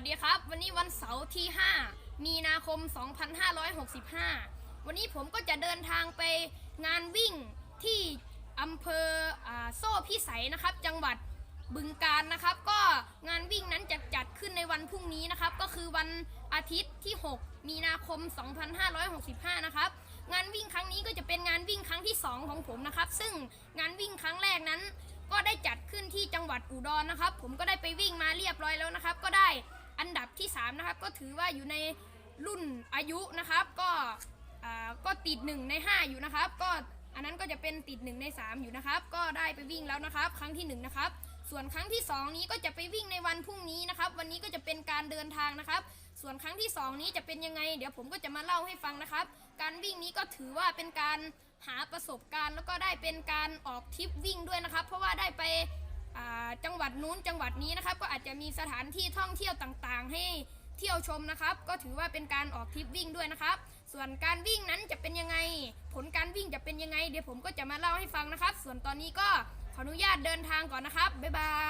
วัสดีครับ วันนี้วันเสาร์ที่ 5 มีนาคม 2565 วันนี้ผมก็จะเดินทางไปงานวิ่งที่อำเภออโซ่พิสัยนะครับ จังหวัดบึงการนะครับ ก็งานวิ่งนั้นจะจัดขึ้นในวันพรุ่งนี้นะครับ ก็คือวันอาทิตย์ที่ 6 มีนาคม 2565 นะครับ งานวิ่งครั้งนี้ก็จะเป็นงานวิ่งครั้งที่ 2 ของผมนะครับ ซึ่งงานวิ่งครั้งแรกนั้นก็ได้จัดขึ้นที่จังหวัดอุดรนะครับ ผมก็ได้ไปวิ่งมาเรียบร้อยแล้วนะครับ ก็ได้ อันดับที่ 3 นะครับ ก็ถือว่าอยู่ในรุ่นอายุนะครับ ก็ก็ติด 1 ใน 5 อยู่นะครับ ก็อันนั้นก็จะเป็นติด 1 ใน 3 อยู่นะครับ ก็ได้ไปวิ่งแล้วนะครับ ครั้งที่ 1 นะครับ ส่วนครั้งที่ 2 นี้ก็จะไปวิ่งในวันพรุ่งนี้นะครับ วันนี้ก็จะเป็นการเดินทางนะครับ ส่วนครั้งที่ 2 นี้จะเป็นยังไง เดี๋ยวผมก็จะมาเล่าให้ฟังนะครับ การวิ่งนี้ก็ถือว่าเป็นการหาประสบการณ์ แล้วก็ได้เป็นการออกทริปวิ่งด้วยนะครับ เพราะว่าได้ไป ดนู้นจังหวัดนี้นะครับ ก็อาจจะมีสถานที่ท่องเที่ยวต่างๆ ให้เที่ยวชมนะครับ ก็ถือว่าเป็นการออกทริปวิ่งด้วยนะครับ ส่วนการวิ่งนั้นจะเป็นยังไง ผลการวิ่งจะเป็นยังไง เดี๋ยวผมก็จะมาเล่าให้ฟังนะครับ ส่วนตอนนี้ก็ขออนุญาตเดินทางก่อนนะครับบ๊ายบาย